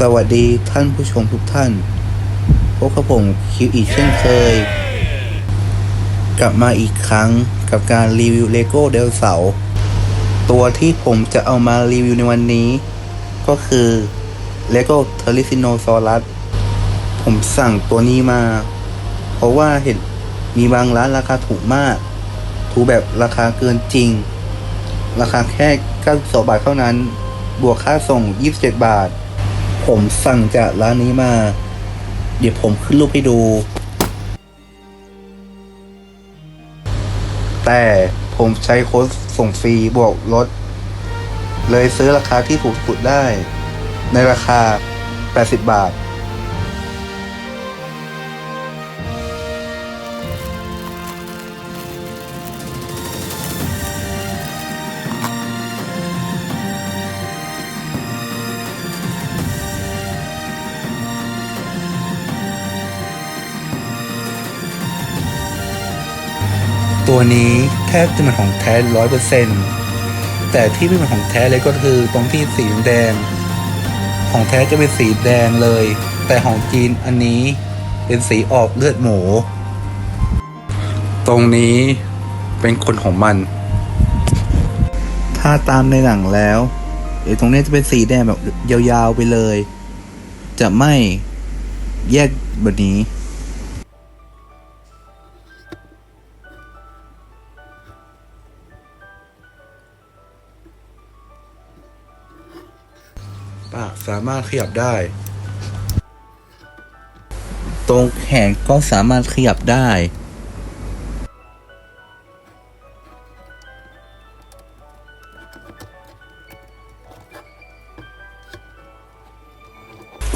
สวัสดีท่านผู้ชมทุกท่าน พบกับผมคิวอีกเช่นเคย กลับมาอีกครั้งกับการรีวิวเลโก้เดลเสา ตัวที่ผมจะเอามารีวิวในวันนี้ ก็คือเลโก้เทอริซิโนซอรัสผมสั่งตัวนี้มา เพราะว่าเห็นมีบางร้านราคาถูกมาก ถูกแบบราคาเกินจริง ราคาแค่92บาทเท่านั้น บวกค่าส่ง 27 บาท ผมสั่งจากร้านนี้มา เดี๋ยวผมขึ้นรูปให้ดู แต่ผมใช้โค้ดส่งฟรีบวกลด เลยซื้อราคาที่ถูกสุดได้ ในราคา 80 บาท ตัวนี้แทบจะเป็นของแท้ร้อยเปอร์เซ็นต์แต่ที่ไม่เป็นของแท้เลยก็คือตรงที่สีแดง ของแท้จะเป็นสีแดงเลย แต่ของจีนอันนี้เป็นสีออกเลือดหมู ตรงนี้เป็นคนของมัน ถ้าตามในหนังแล้วเดี๋ยวตรงนี้จะเป็นสีแดงแบบยาวๆไปเลย จะไม่แยกแบบนี้ ปากสามารถขยับได้ ตรงแขนก็สามารถขยับได้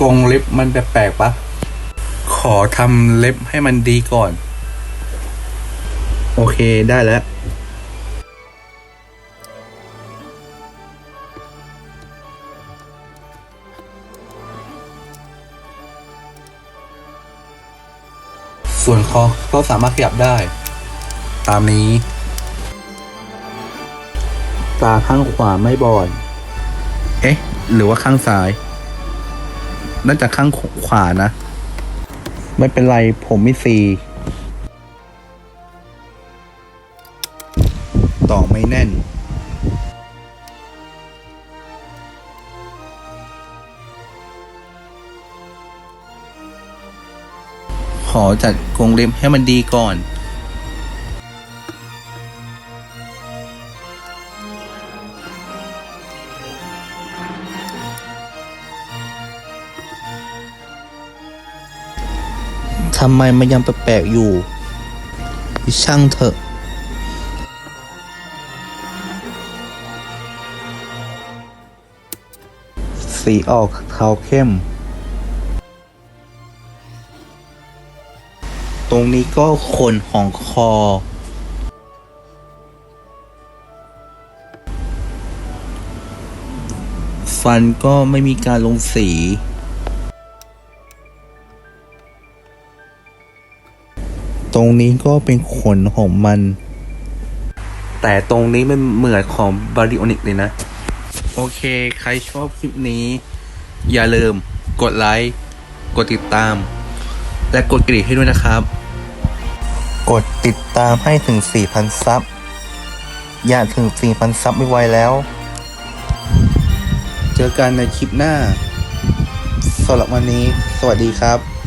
กรงเล็บมันแปลกๆปะ ขอทำเล็บให้มันดีก่อน โอเคได้แล้ว ส่วนคอก็สามารถขยับได้ ตามนี้ ตาข้างขวาไม่บอด เอ๊ะ หรือว่าข้างซ้าย น่าจะข้างขวานะ ไม่เป็นไรผมไม่ซีต่อไม่แน่น อจัดกรงเล็บให้มันดีก่อน ทำไมมันยังแปลกๆอยู่ ช่างเถอะสีออกเทาเข้ม ตรงนี้ก็ขนของคอ ฟันก็ไม่มีการลงสี ตรงนี้ก็เป็นขนของมัน แต่ตรงนี้มันเหมือนของบาริโอนิกเลยนะ โอเค ใครชอบคลิปนี้ อย่าลืมกดไลค์ กดติดตาม และกดกระดิ่งให้ด้วยนะครับ กดติดตามให้ถึง 4,000 ซับ อยากถึง 4,000 ซับไม่ไวแล้ว เจอกันในคลิปหน้าสำหรับวันนี้ สวัสดีครับ